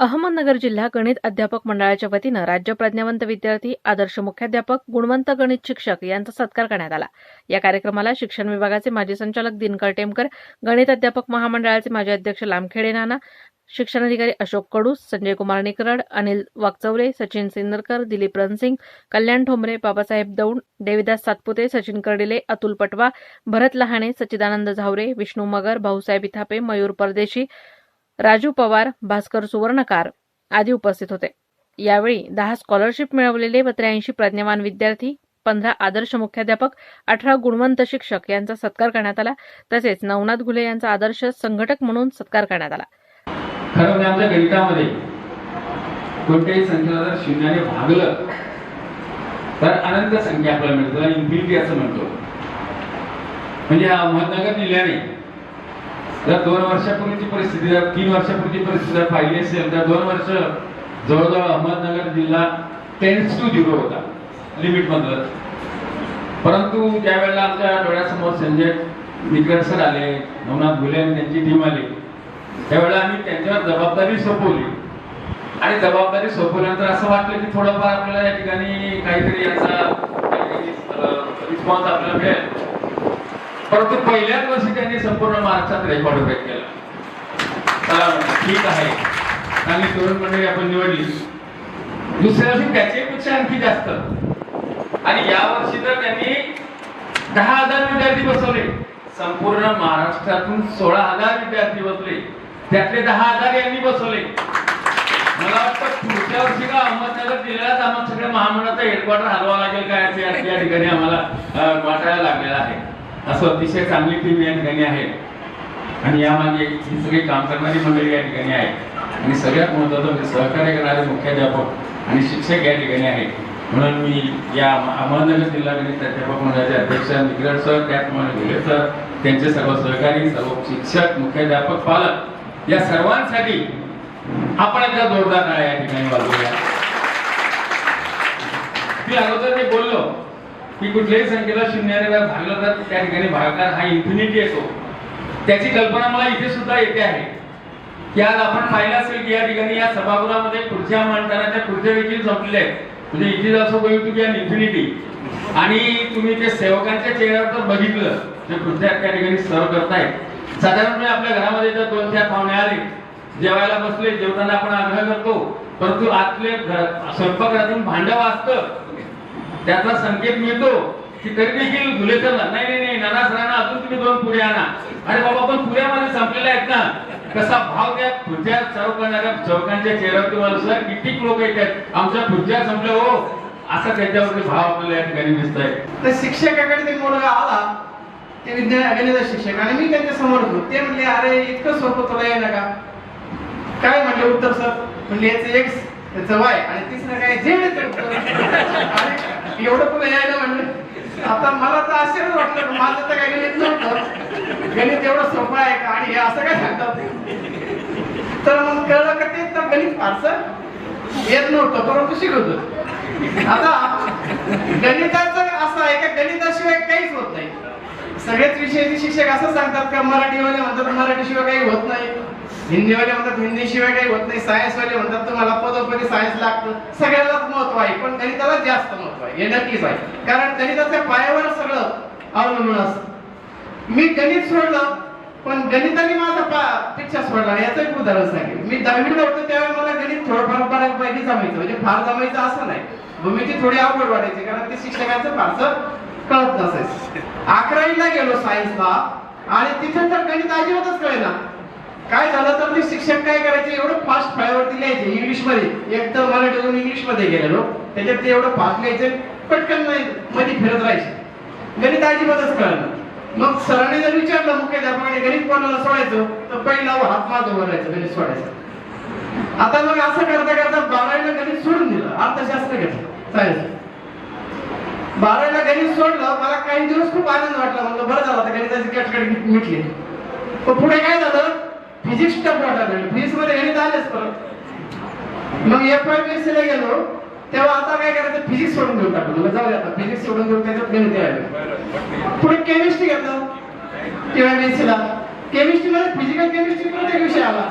अहमदनगर जिल्हा गणित अध्यापक मंडळाच्या वतीनं राज्य प्रज्ञावंत विद्यार्थी आदर्श मुख्याध्यापक गुणवंत गणित शिक्षक यांचा सत्कार करण्यात आला. या कार्यक्रमाला शिक्षण विभागाचे माजी संचालक दिनकर टेमकर गणित अध्यापक महामंडळाचे माजी अध्यक्ष लामखेडे नाना शिक्षणाधिकारी अशोक कडू संजय कुमार निकरड अनिल वागचौरे सचिन सिंदरकर दिलीप रणसिंग कल्याण ठोंबरे बाबासाहेब दौंड देविदास सातपुते सचिन कर्डिले अतुल पटवा भरत लहाणे सच्चिदानंद झावरे विष्णू मगर भाऊसाहेब इथापे मयूर परदेशी राजू पवार भास्कर सुवर्णकार आदी उपस्थित होते. यावेळी दहा स्कॉलरशिप मिळवलेले व त्र्याऐंशी प्रज्ञावान विद्यार्थी पंधरा आदर्श मुख्याध्यापक अठरा गुणवंत शिक्षक यांचा सत्कार करण्यात आला. तसेच नवनाथ घुले यांचा आदर्श संघटक म्हणून सत्कार करण्यात आला. खरं म्हणजे आमच्या गणितामध्ये कोणत्याही संख्येला जर शून्याने भागलं तर अनंत संख्या आपल्याला मिळतो. इन्फिनिटी असं म्हणतो. म्हणजे अहमदनगर जिल्ह्याने जर दोन वर्षापूर्वीची परिस्थिती जर तीन वर्षापूर्वीची परिस्थिती जर पाहिली असेल तर दोन वर्ष जवळजवळ अहमदनगर जिल्हा टेन्स टू झिरो होता. लिमिट मधलं परंतु त्यावेळेला आमच्या डोळ्यासमोर संजय निकर सर आले नवनाथ भुले आणि त्यांची टीम आली त्यावेळेला आम्ही त्यांच्यावर जबाबदारी सोपवली. आणि जबाबदारी सोपवल्यानंतर असं वाटलं की थोडंफार आपल्याला या ठिकाणी काहीतरी याचा रिस्पॉन्स आपल्याला मिळेल. परंतु पहिल्याच वर्षी त्यांनी संपूर्ण महाराष्ट्रात रेकॉर्ड ब्रेक केला. ठीक आहे. चांगली तरुण मंडळी आपण निवडली. दुसऱ्या वर्षी त्याच्यापेक्षा आणखी जास्त. आणि या वर्षी तर त्यांनी दहा हजार विद्यार्थी बसवले. संपूर्ण महाराष्ट्रातून सोळा हजार विद्यार्थी बसले. त्यातले दहा हजार यांनी बसवले. मला वाटतं पुढच्या वर्षी का अहमदनगर जिल्ह्यात आम्हाला सगळ्या महामंडळाचा हेडक्वार्टर हलवा लागेल काय या या ठिकाणी आम्हाला वाटायला लागलेला आहे. असं अतिशय चांगली टीम या ठिकाणी आहे. आणि यामागे ही सगळी काम करणारी मंडळी या ठिकाणी आहे आणि सगळ्यात महत्वाचं म्हणजे सहकार्य करणारे मुख्याध्यापक आणि शिक्षक या ठिकाणी आहेत. म्हणून मी या अहमदनगर जिल्हा गणित अध्यापक मंडळाचे अध्यक्ष निकरड सर त्याचप्रमाणे घुले सर त्यांचे सर्व सहकारी सर्व शिक्षक मुख्याध्यापक पालक या सर्वांसाठी आपण एकदा जोरदार या ठिकाणी वाजवूया. मी अगोदर मी बोललो की कुठल्याही संख्येला शून्याने भागलं तर त्या ठिकाणी भागाकार हा इन्फिनिटी येतो. त्याची कल्पना मला इथे सुद्धा येते आहे. की आज आपण पाहिलं असेल की या ठिकाणी या सभागृहामध्ये खुर्च्या मांडताना त्या खुर्च्या देखील संपलेल्या आहेत. म्हणजे इथे असो going to be an infinity आणि तुम्ही ते सेवकांच्या चेहऱ्यावर तर बघितलं ते खुर्च्या त्या ठिकाणी सर्व करतायत. साधारणपणे आपल्या घरामध्ये जर दोन चार पाहुणे आले जेवायला बसले जेवताना आपण आग्रह करतो परंतु आतले घर- स्वयंपाकघरातून भांडं वाचतं त्याचा संकेत मिळतो की तरी देखील धुलेकरला नाही नाही नाही नाना सरांना अजून तुम्ही दोन पुढे आणा. अरे बाबा पण पुऱ्या मध्ये संपलेल्या आहेत ना. कसा भाव त्या खुर्च्या सर्व करणाऱ्या चौकांच्या चेहऱ्यावरती मला सर किती लोक येतात? आमच्या खुर्च्या संपल्या हो. असा त्याच्यावरती भाव आपल्याला या ठिकाणी दिसत आहे तर शिक्षकाकडे ते मुलगा आला. ते विज्ञान गणित शिक्षक. आणि मी त्यांच्यासमोर होतो. ते म्हणले अरे इतकं सोपं तुला येईल का? काय म्हणले उत्तर सर? म्हणले याचं एक्स त्याचं वाय आणि तिसरं काय? झेड येतं उत्तर. एवढं तुला यायला म्हणलं? आता मला तर आश्चर्य वाटलं माझं तर काही गणित नव्हतं. गणित एवढं सोपं आहे का? आणि हे असं काय सांगतात? तर मग कळलं का ते तर गणित फारसं येत नव्हतं परंतु शिकवतो आता गणिताचं असं आहे का? गणिताशिवाय काहीच होत नाही. सगळेच विषयाचे शिक्षक असं सांगतात का? मराठीमध्ये म्हणतात मराठीशिवाय काही होत नाही. हिंदीवाले म्हणतात हिंदीशिवाय काही होत नाही. सायन्सवाले म्हणतात तुम्हाला पदोपदी सायन्स लागतं. सगळ्यालाच महत्त्व आहे पण गणिताला जास्त महत्त्व आहे. हे नक्कीच आहे. कारण गणिताच्या पायावर सगळं अवलंबून असत. मी गणित सोडलं पण गणिताने माझा पा- पेक्षा सोडला. याचं एक उदाहरण सांगेल मी दहावीला होतो त्यावेळी मला गणित थोडंफार बऱ्यापैकी जमायचं. म्हणजे फार जमायचं असं नाही. भूमिती थोडी अवघड वाटायची कारण ते शिक्षकांचं फारसं कळत नसायचं. अकरावीला गेलो सायन्सला आणि तिथे तर गणित अजिबातच कळेना. काय झालं तर ते शिक्षक काय करायचे? एवढं फास्ट फळ्यावरती लिहायचे इंग्लिशमध्ये. एक तर मराठीतून इंग्लिशमध्ये गेलेलो. त्याच्यात ते एवढं फास्ट लिहायचे पटकन नाही मध्ये फिरत राहायचे. गणित अजिबातच कळलं मग सरांनी जर विचारलं मुख्याध्यापकाने गणित कोणाला सोडायचं? तर पहिला हात माझं राहायचं गणित सोडायचं. आता मग असं करता करता बारावीला गणित सोडून दिलं. अर्थशास्त्र घेतलं. सायन्स बारावीला गणित सोडलं मला काही दिवस खूप आनंद वाटला. म्हणलं बरं झालं आता गणिताची कटकट मिटली. पण पुढे काय झालं? फिजिक्स टफ वाटायला लागलं फिजिक्समध्ये गणित आलेच परत मग एफ आय बी ला गेलो तेव्हा आता काय करायचं? फिजिक्स सोडून देऊ टाकलं म्हणलं जाऊ आता फिजिक्स सोडून देऊन त्याच्यात गणित यायला पुढे केमिस्ट्री घेतलं. टीवायबीएससी ला. केमिस्ट्री मध्ये फिजिकल केमिस्ट्री प्रत्येक विषय आला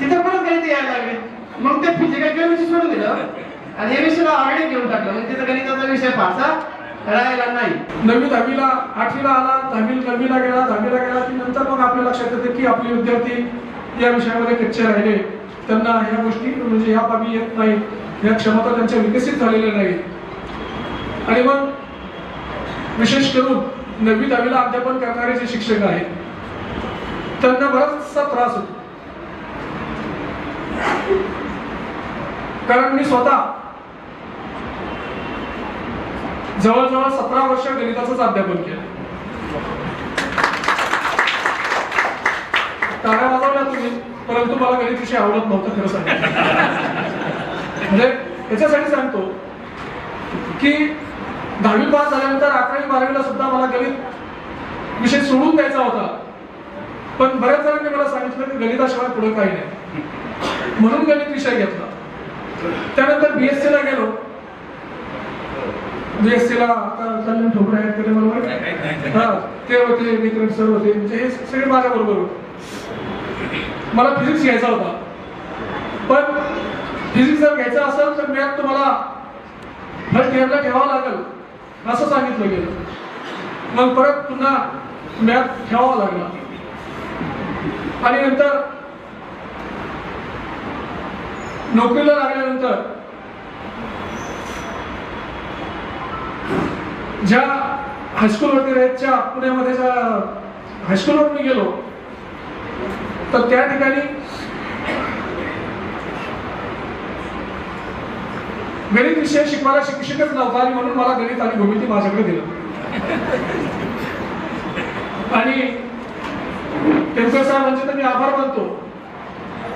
तिथं परत गणित यायला लागले. मग ते फिजिकल केमिस्ट्री सोडून दिलं. आणि हे विषयाला ऑलरेडी घेऊन टाकलं. म्हणजे तिथं गणिताचा विषय फारसा राहिला नाही. नववी दहावीला आठवीला आला दहावी नववीला गेला दहावीला गेला की नंतर मग आपल्या लक्षात येते की आपले विद्यार्थी या विषयामध्ये कच्चे राहिले. त्यांना ह्या गोष्टी म्हणजे ह्या बाबी येत नाही या क्षमता त्यांच्या विकसित झालेल्या नाही आणि मग विशेष करून नववी दहावीला अध्यापन करणारे जे शिक्षक आहेत त्यांना बराचसा त्रास होतो. कारण मी स्वतः जवळजवळ सतरा वर्ष गणिताचंच अध्यापन केलं. टाळ्या वाजवल्या तुम्ही परंतु मला गणित विषय आवडत नव्हतं खरं सांगायचं म्हणजे याच्यासाठी सांगतो की दहावी पास झाल्यानंतर अकरावी बारावीला सुद्धा मला गणित विषय सोडून द्यायचा होता. पण बऱ्याच जणांनी मला सांगितलं की गणिताशिवाय पुढे काही नाही. म्हणून गणित विषय घेतला. त्यानंतर बीएससी ला गेलो. बीएससी ला आता कल्याण ठोकरे आहेत बरोबर? हा ते होते विक्रम सर होते. म्हणजे हे सगळे माझ्या बरोबर होते. मला फिजिक्स घ्यायचा होता. पण फिजिक्स जर घ्यायचा असेल तर मॅथ तुम्हाला फर्स्ट इयरला ठेवावं लागेल. असं सांगितलं गेलं. मग परत पुन्हा मॅथ ठेवावा लागला. आणि नंतर नोकरीला लागल्यानंतर ज्या हायस्कूलवरती राहायच्या पुण्यामध्ये ज्या हायस्कूलवर मी गेलो तर त्या ठिकाणी गणित विषय शिकवायला शिक्षकच नव्हता आणि म्हणून मला गणित आणि भूमिती माझ्याकडे दिलं. आणि टेमकर म्हणजे तर मी आभार मानतो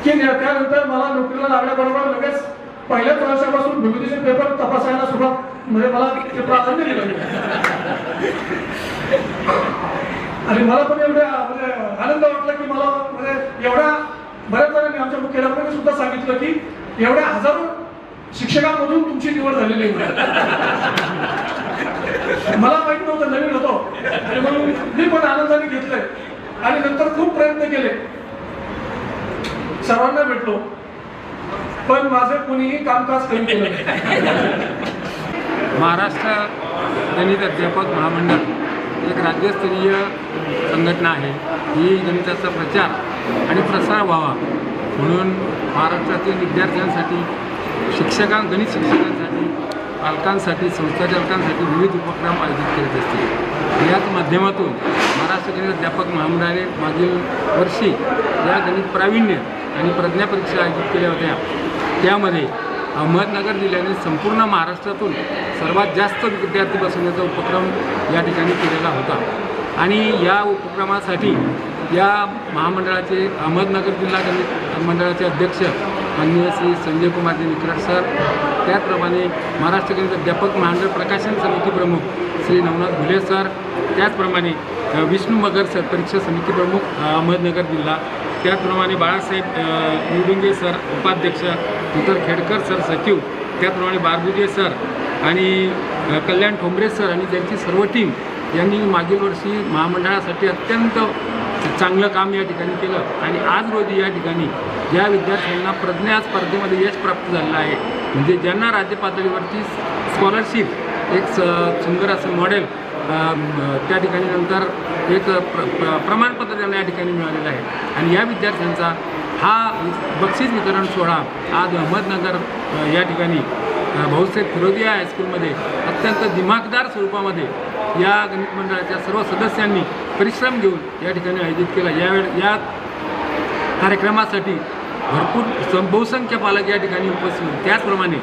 की त्यानंतर मला नोकरीला लागल्याबरोबर लगेच पहिल्याच वर्षापासून भूमितीचे पेपर तपासायला सुरुवात म्हणजे मला ते प्राधान्य दिलं आणि मला पण एवढ्या म्हणजे आनंद वाटला की मला म्हणजे एवढ्या बऱ्याच जणांनी आमच्या मुख्याध्यापकांनी सुद्धा सांगितलं की एवढ्या हजारो शिक्षकांमधून तुमची निवड झालेली मला माहीत नव्हतं नवीन होतो. आणि म्हणून मी पण आनंदाने घेतलंय. आणि नंतर खूप प्रयत्न केले. सर्वांना भेटलो. पण माझं कुणीही कामकाज कमी केलं नाही. महाराष्ट्र गणित अध्यापक महामंडळ एक राज्यस्तरीय संघटना आहे. ही गणिताचा प्रचार आणि प्रसार व्हावा म्हणून महाराष्ट्रातील विद्यार्थ्यांसाठी शिक्षकां गणित शिक्षकांसाठी पालकांसाठी संस्थाचालकांसाठी विविध उपक्रम आयोजित करत असते याच माध्यमातून महाराष्ट्र गणित अध्यापक महामंडळाने मागील वर्षी या गणित प्रावीण्य आणि प्रज्ञा परीक्षा आयोजित केल्या होत्या. त्यामध्ये अहमदनगर जिल्ह्याने संपूर्ण महाराष्ट्रातून सर्वात जास्त विद्यार्थी बसवण्याचा उपक्रम या ठिकाणी केलेला होता. आणि या उपक्रमासाठी या महामंडळाचे अहमदनगर जिल्हा गणित मंडळाचे अध्यक्ष माननीय श्री संजय कुमारजी निकरट सर त्याचप्रमाणे महाराष्ट्र गणित अध्यापक महामंडळ प्रकाशन समिती प्रमुख श्री नवनाथ घुले सर त्याचप्रमाणे विष्णू मगर सर परीक्षा समिती प्रमुख अहमदनगर जिल्हा. त्याचप्रमाणे बाळासाहेब अ, निवडुंगे सर उपाध्यक्ष इतर खेडकर सर सचिव. त्याचप्रमाणे बारबुजे सर आणि कल्याण ठोंबरे सर आणि त्यांची सर्व टीम यांनी मागील वर्षी महामंडळासाठी अत्यंत चांगलं काम या ठिकाणी केलं. आणि आज रोजी या ठिकाणी ज्या विद्यार्थ्यांना प्रज्ञा स्पर्धेमध्ये यश प्राप्त झालेलं आहे म्हणजे ज्यांना राज्य पातळीवरची स्कॉलरशिप एक स सुंदर असं मॉडेल त्या ठिकाणी नंतर एक प्र प्र प्रमाणपत्र त्यांना या ठिकाणी मिळालेलं आहे. आणि या विद्यार्थ्यांचा हा बक्षीस वितरण सोहळा आज अहमदनगर या ठिकाणी भाऊसाहेब फिरोदिया हायस्कूलमध्ये अत्यंत दिमागदार स्वरूपामध्ये या गणित मंडळाच्या सर्व सदस्यांनी परिश्रम घेऊन या ठिकाणी आयोजित केला. यावेळे या कार्यक्रमासाठी भरपूर सं- बहुसंख्य पालक या ठिकाणी उपस्थित त्याचप्रमाणे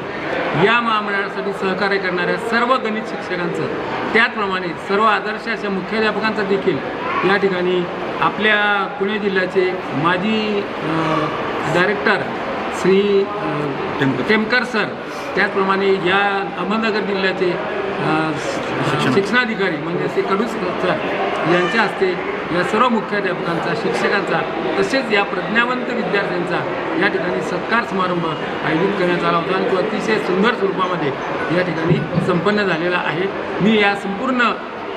या महामंडळासाठी सहकार्य करणाऱ्या सर्व गणित शिक्षकांचं त्याचप्रमाणे सर्व आदर्श अशा मुख्याध्यापकांचं देखील या ठिकाणी आपल्या पुणे जिल्ह्याचे माजी डायरेक्टर श्री टेमकर. सर. त्याचप्रमाणे या अहमदनगर जिल्ह्याचे शिक्षणाधिकारी म्हणजे श्री कडू सर यांच्या हस्ते या सर्व मुख्याध्यापकांचा शिक्षकांचा तसेच या प्रज्ञावंत विद्यार्थ्यांचा या ठिकाणी सत्कार समारंभ आयोजित करण्यात आला होता आणि तो अतिशय सुंदर स्वरूपामध्ये या ठिकाणी संपन्न झालेला आहे. मी या संपूर्ण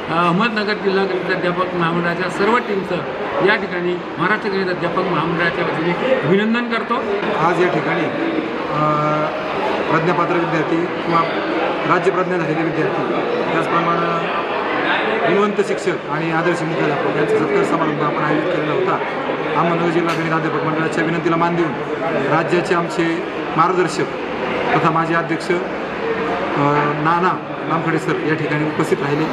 अहमदनगर जिल्हा गणित अध्यापक महामंडळाच्या सर्व टीमचं या ठिकाणी महाराष्ट्र गणित अध्यापक महामंडळाच्या वतीने अभिनंदन करतो. आज या ठिकाणी प्रज्ञापात्र विद्यार्थी किंवा राज्यप्रज्ञा झालेले विद्यार्थी त्याचप्रमाणे गुणवंत शिक्षक आणि आदर्श मुख्याध्यापक यांचा सत्कार समारंभ आपण आयोजित केलेला होता. अहमदनगर जिल्हा गणित अध्यापक मंडळाच्या विनंतीला मान देऊन राज्याचे आमचे मार्गदर्शक तथा माजी अध्यक्ष नाना नामखडे सर या ठिकाणी उपस्थित राहिले.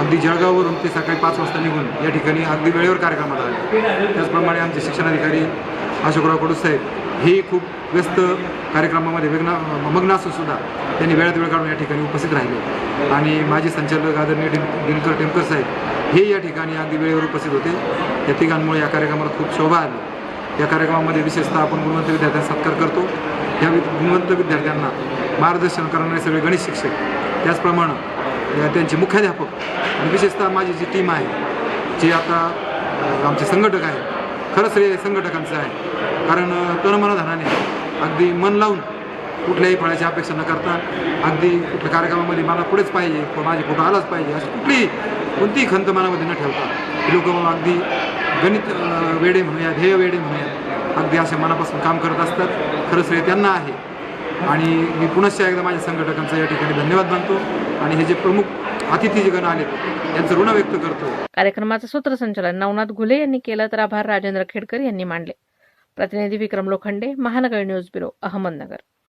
अगदी जळगाववरून ते सकाळी पाच वाजता निघून या ठिकाणी अगदी वेळेवर कार्यक्रमाला आले. त्याचप्रमाणे आमचे शिक्षणाधिकारी अशोकराव कडू साहेब हे खूप व्यस्त कार्यक्रमामध्ये वेगना मग्न असून सुद्धा त्यांनी वेळात वेळ काढून या ठिकाणी उपस्थित राहिले. आणि माजी संचालक आदरणीय दिनकर टेमकर साहेब हे या ठिकाणी अगदी वेळेवर उपस्थित होते. या तिघांमुळे या कार्यक्रमाला खूप शोभा आली. या कार्यक्रमामध्ये विशेषतः आपण गुणवंत विद्यार्थ्यांचा सत्कार करतो. या गुणवंत विद्यार्थ्यांना मार्गदर्शन करणारे सगळे गणित शिक्षक. त्याचप्रमाणे त्यांचे मुख्याध्यापक आणि विशेषतः माझी जी टीम आहे जी आता आमचे संघटक आहे खरंच श्रेय संघटकांचं आहे. कारण अ, तनमनधनाने अगदी मन लावून कुठल्याही फळाची अपेक्षा न करता अगदी कुठल्या कार्यक्रमामध्ये मला पुढेच पाहिजे माझे फोटो आलाच पाहिजे अशी कुठलीही कोणतीही खंत मनामध्ये न ठेवता लोक अगदी गणित वेडे म्हणूया ध्येय वेडे म्हणूया अगदी असे मनापासून काम करत असतात. खरंच श्रेय त्यांना आहे. आणि मी पुनश्च एकदा माझ्या संघटकांचा या ठिकाणी धन्यवाद मानतो आणि हे जे प्रमुख अतिथी जे गण आले यांचं ऋण व्यक्त करतो. कार्यक्रमाचं सूत्रसंचालन नवनाथ घुले यांनी केलं तर आभार राजेंद्र खेडकर यांनी मांडले. प्रतिनिधी विक्रम लोखंडे महानगर न्यूज ब्युरो अहमदनगर.